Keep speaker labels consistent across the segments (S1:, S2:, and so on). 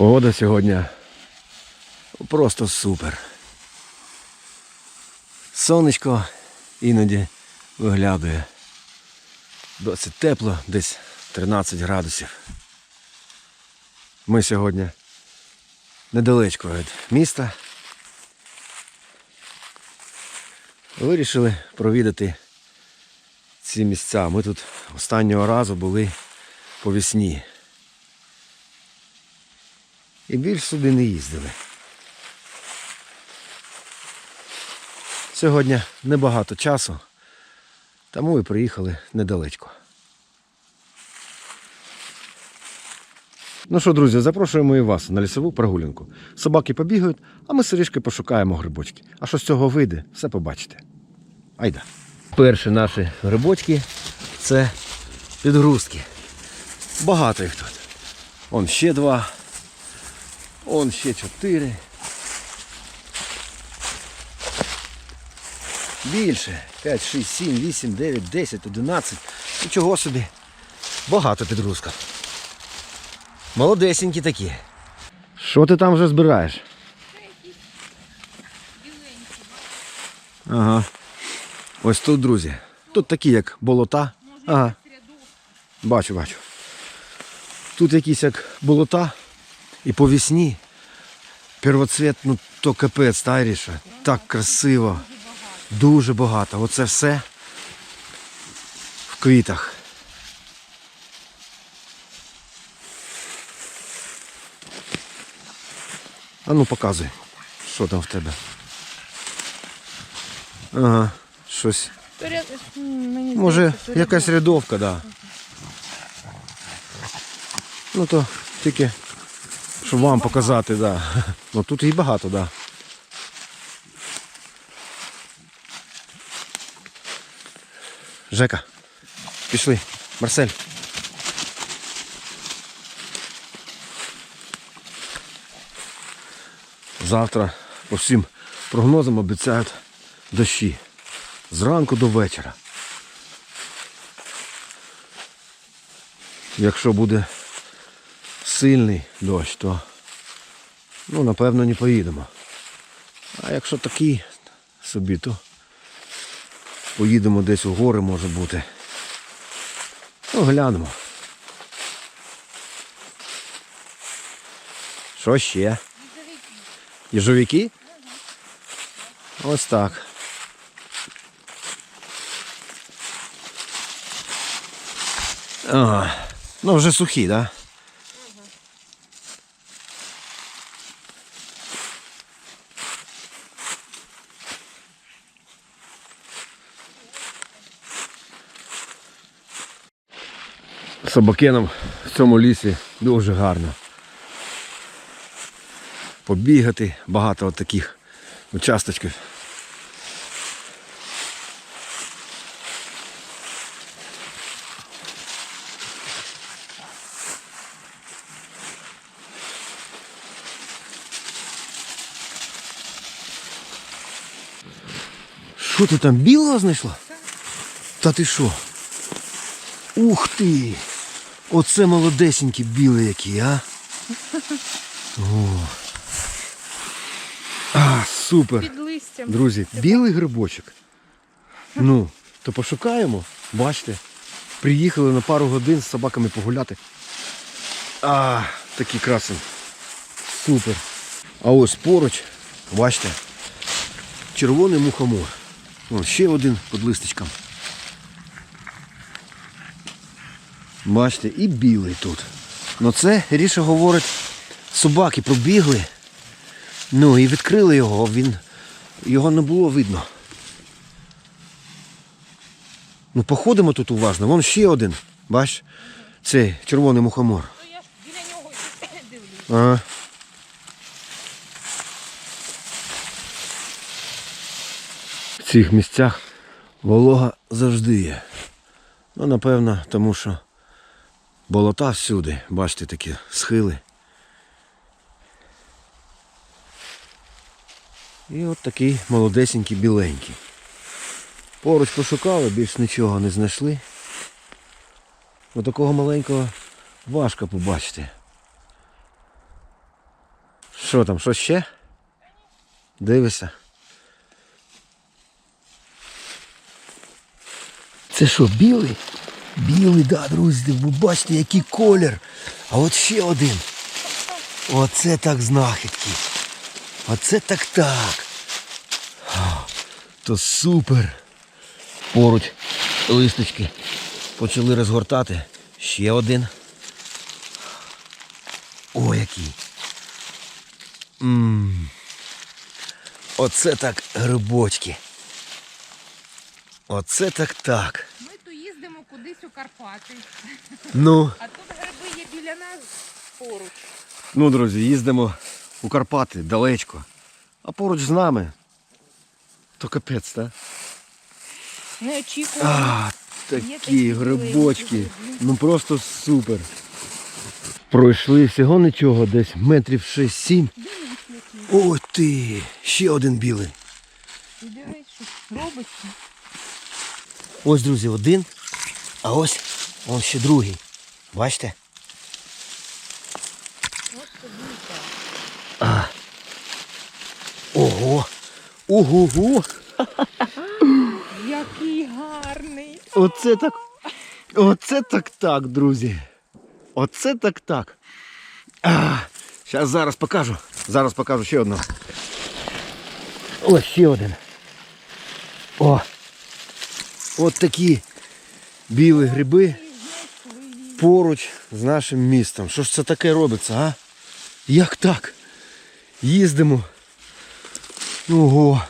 S1: Погода сьогодні просто супер. Сонечко іноді виглядує. Досить тепло, десь 13 градусів. Ми сьогодні недалечко від міста. Вирішили провідати ці місця. Ми тут останнього разу були по весні. І більш сюди не їздили. Сьогодні небагато часу, тому і приїхали недалечко. Ну що, друзі, запрошуємо і вас на лісову прогулянку. Собаки побігають, а ми сирішки пошукаємо грибочки. А що з цього вийде, все побачите. Айда. Перші наші грибочки це підгрузки. Багато їх тут. Он ще два. Он ще чотири. Більше. 5, 6, 7, 8, 9, 10, 11. Нічого собі. Багато підгрузка. Молодесенькі такі. Що ти там вже збираєш? Ага. Ось тут, друзі. Тут такі, як болота. Ага. Бачу, бачу. Тут якісь як болота. І по весні первоцвіт, ну то капець Тайріша. Так красиво. Дуже багато. Оце все в квітах. А ну показуй, що там в тебе. Ага, щось. Може, якась рядовка, так. Да. Ну то тільки, щоб вам показати. Да. Ну тут і багато. Да. Жека, пішли. Марсель. Завтра по всім прогнозам обіцяють дощі. Зранку до вечора. Якщо буде сильний дощ, то ну, напевно не поїдемо. А якщо такий собі, то поїдемо десь у гори може бути. Ну, глянемо. Що ще? Їжовики? Ось так. Ага. Ну, вже сухі, так? Да? Собакенам в цьому лісі дуже гарно. Побігати, багато от таких участочків. Що ти там білого знайшла? Та ти що? Ух ти! Оце молодесенькі білі які, а? О. А, супер!
S2: Під листям.
S1: Друзі, білий грибочок. Ну, то пошукаємо. Бачите, приїхали на пару годин з собаками погуляти. А, такий красень. Супер. А ось поруч, бачите, червоний мухомор. О, ще один під листочком. Бачите, і білий тут. Ну це Ріша говорить, собаки пробігли. Ну і відкрили його, він. Його не було видно. Ну, походимо тут уважно. Вон ще один. Бач? Цей червоний мухомор.
S2: Ну я ж біля нього дивлюсь.
S1: Ага. В цих місцях волога завжди є. Ну, напевно, тому що болота всюди, бачите, такі схили. І от такий молодесенький біленький. Поруч пошукали, більш нічого не знайшли. Отакого маленького важко побачити. Що там, що ще? Дивися. Це що, білий? Білий, да, друзі, ви бачите, який колір. А от ще один. Оце так знахідки. Оце так так. То супер. Поруч листочки почали розгортати. Ще один. О, який. Ммм. Оце так грибочки. Оце так так.
S2: Ми то їздимо кудись у Карпати,
S1: Ну.
S2: а тут гриби є біля нас поруч.
S1: Ну, друзі, їздимо у Карпати далечко. А поруч з нами. То капець, так?
S2: Не очікували.
S1: А, такі грибочки. Ну просто супер. Пройшли всього нічого, десь метрів 6-7. Ой ти! Ще один білий.
S2: Дивись, що робиться.
S1: Ось, друзі, один. А ось он ще другий. Бачите? А. Ого! Ого-го!
S2: Який гарний.
S1: Оце так. Оце так так, друзі. Оце так так. А, зараз зараз покажу. Зараз покажу ще одного. Ось ще один. О. От такі білі гриби поруч з нашим містом. Що ж це таке робиться, а? Як так? Їздимо. Ого.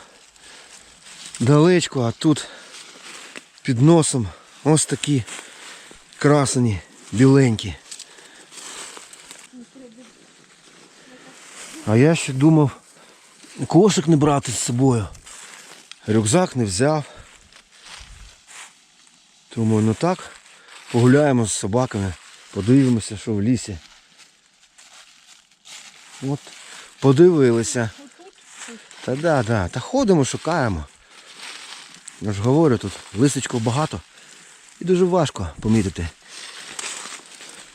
S1: Далечко, а тут під носом ось такі красені, біленькі. А я ще думав кошик не брати з собою. Рюкзак не взяв. Думаю, ну так, погуляємо з собаками, подивимося, що в лісі. От, подивилися. Та да, да, та ходимо, шукаємо. Я ж говорю, тут лисичків багато. І дуже важко помітити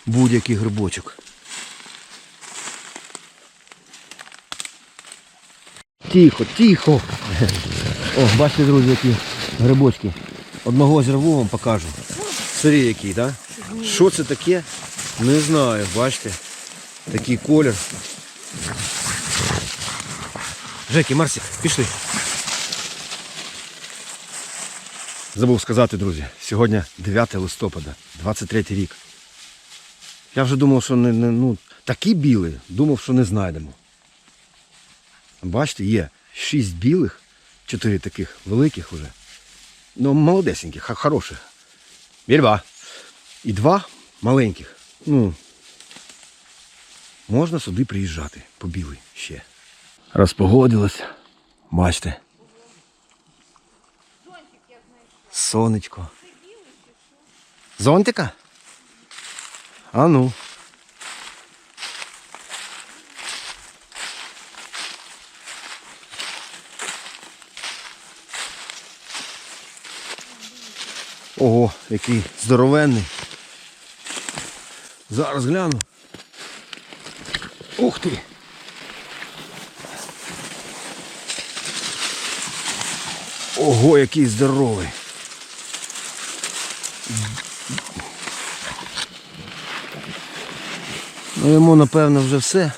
S1: будь-який грибочок. Тихо, тихо. О, бачите, друзі, які грибочки. Одного зірву вам покажу. Сирі який, так? Да? Що це таке? Не знаю, бачите. Такий колір. Жекі, Марсик, пішли. Забув сказати, друзі, сьогодні 9 листопада, 23 рік. Я вже думав, що не, не ну, такі білі, думав, що не знайдемо. Бачите, є 6 білих, 4 таких великих вже. Ну, молодесеньких, хороших. Вільба. І два маленьких. Ну, можна сюди приїжджати по білий ще. Розпогодилось. Бачите. Сонечко. Зонтика? А ну. Ого, який здоровенний. Зараз гляну. Ух ти! Ого, який здоровий. Ну йому напевно вже все.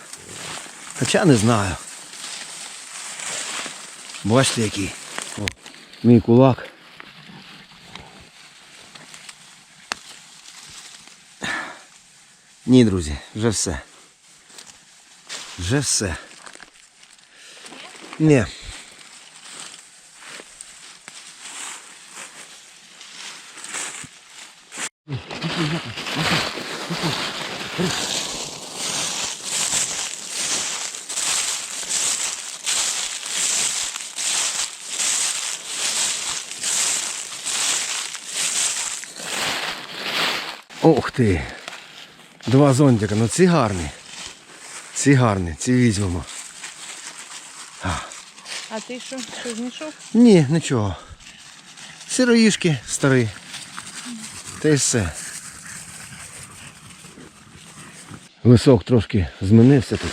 S1: Хоча не знаю. Бачите який. О, мій кулак. Ні, друзі, вже все. Вже все. Ні. Ох ти. Два зонтика, ну ці гарні. Ці гарні, ці візьмемо.
S2: А ти що? Що знайшов?
S1: Ні, нічого. Сироїшки старі. Та й все. Лисок трошки змінився тут.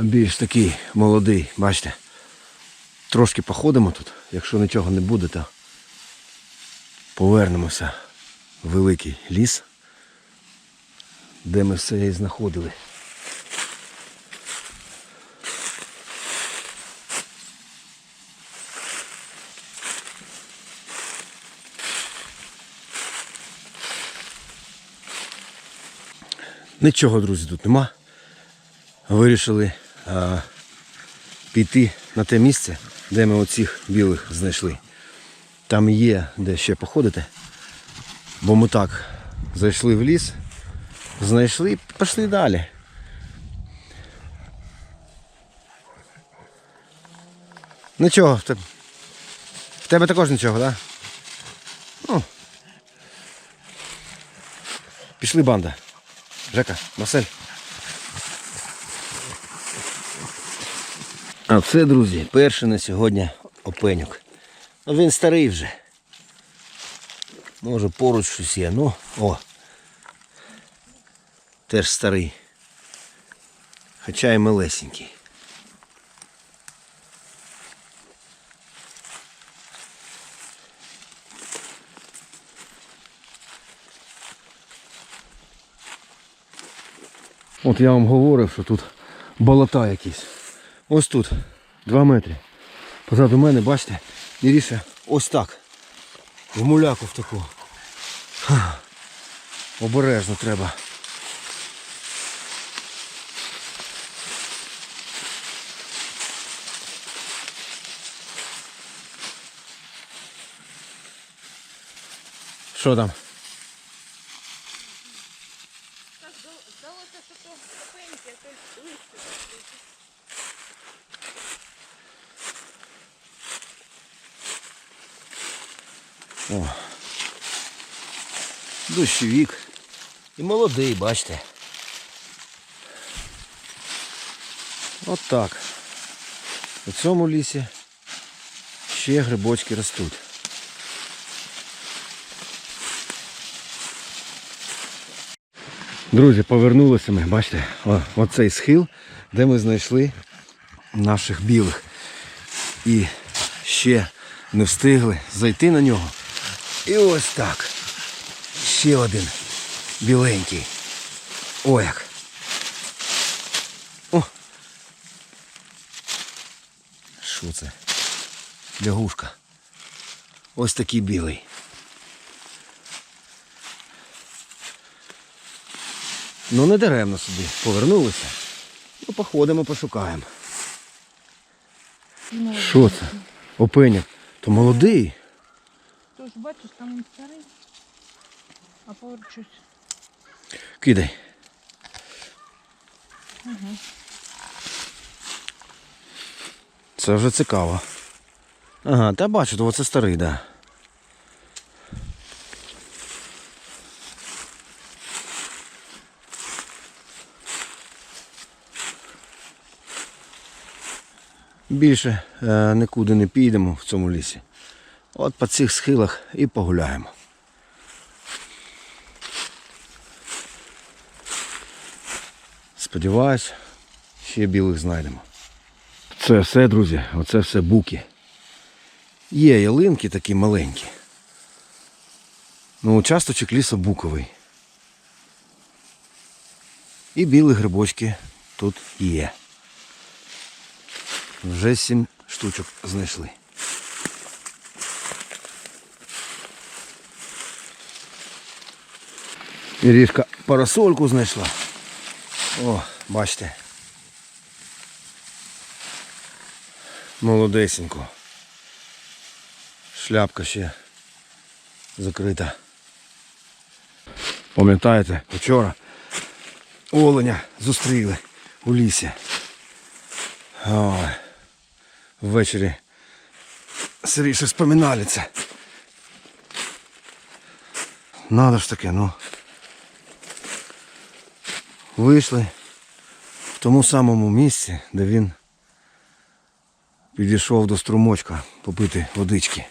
S1: більш такий молодий, бачите. Трошки походимо тут, якщо нічого не буде, то повернемося в великий ліс, де ми все і знаходили. Нічого, друзі, тут нема. Вирішили а, піти на те місце, де ми оцих білих знайшли. Там є де ще походити. Бо ми так зайшли в ліс, знайшли і пішли далі. Нічого, в тебе, також нічого, так? Ну. Пішли банда. Жека, Марсель. А це, друзі, перший на сьогодні опенюк. Ну він старий вже. Може поруч щось є. Ну, о. Теж старий. Хоча й малесенький. От я вам говорив, що тут болота якісь. Ось тут, 2 метри. Позаду мене, бачите, Міріша ось так. В муляку в таку. Обережно треба. Що там?
S2: Здалося, що то копеньки, а то листя.
S1: О. Дощовік. І молодий, бачите. От так. У цьому лісі ще грибочки ростуть. Друзі, повернулися ми, бачите, о, оцей схил, де ми знайшли наших білих. І ще не встигли зайти на нього. І ось так. Ще один біленький. О як. О. Що це? Лягушка. Ось такий білий. Ну не даремно собі повернулися. Ну, походимо, пошукаємо. Що це? Опеняк. То молодий.
S2: Тож бачиш, там він старий, а поруч щось.
S1: Кидай. Це вже цікаво. Ага, та бачу, то це старий, так. Да. Більше е, нікуди не підемо в цьому лісі. От по цих схилах і погуляємо. Сподіваюсь, ще білих знайдемо. Це все, друзі, оце все буки. Є ялинки такі маленькі. Ну, участочок лісу буковий. І білі грибочки тут є. Вже сім штучок знайшли. Ірішка парасольку знайшла. О, бачите. Молодесенько. Шляпка ще закрита. Пам'ятаєте, вчора оленя зустріли у лісі. Ой, ввечері сиріше споминали це. Надо ж таке, ну. Вийшли в тому самому місці, де він підійшов до струмочка попити водички.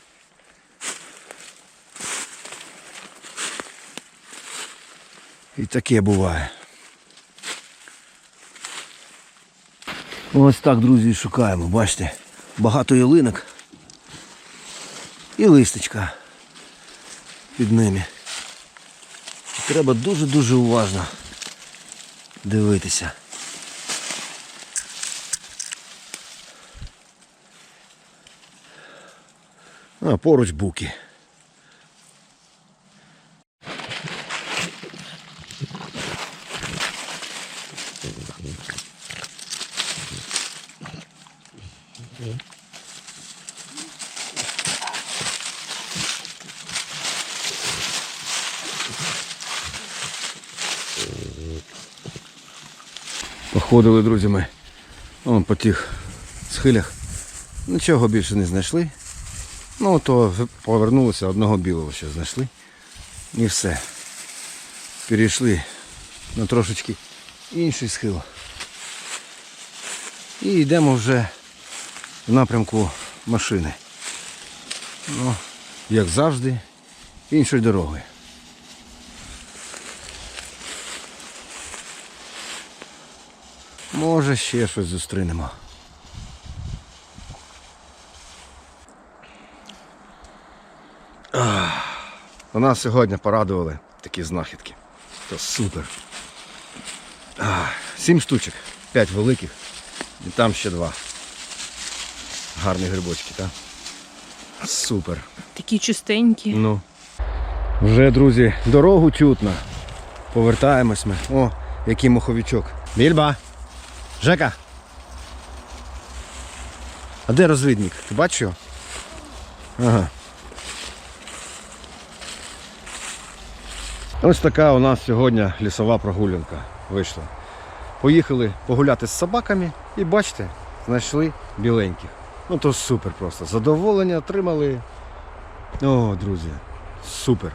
S1: І таке буває. Ось так, друзі, шукаємо. Бачите, багато ялинок і листочка під ними. Треба дуже-дуже уважно дивитися. А поруч буки. Походили, друзі, ми Вон по тих схилях. Нічого більше не знайшли. Ну, то повернулося одного білого, що знайшли. І все. Перейшли на трошечки інший схил. І йдемо вже в напрямку машини. Ну, як завжди, іншою дорогою. Може ще щось зустрінемо. У нас сьогодні порадували такі знахідки. То супер. Сім штучок, п'ять великих і там ще два. Гарні грибочки, так? Супер.
S2: Такі чистенькі.
S1: Ну. Вже, друзі, дорогу чутно. Повертаємось ми. О, який моховичок. Більба. Жека. А де розвідник? Ти бачиш його? Ага. Ось така у нас сьогодні лісова прогулянка вийшла. Поїхали погуляти з собаками і бачите, знайшли біленьких. Ну то супер просто. Задоволення отримали. О, друзі, супер.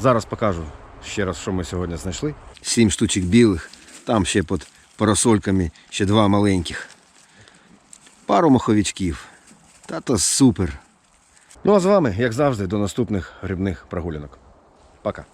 S1: Зараз покажу ще раз, що ми сьогодні знайшли. Сім штучок білих, там ще під парасольками ще два маленьких. Пару маховичків. Та то супер. Ну а з вами, як завжди, до наступних грибних прогулянок. Пока.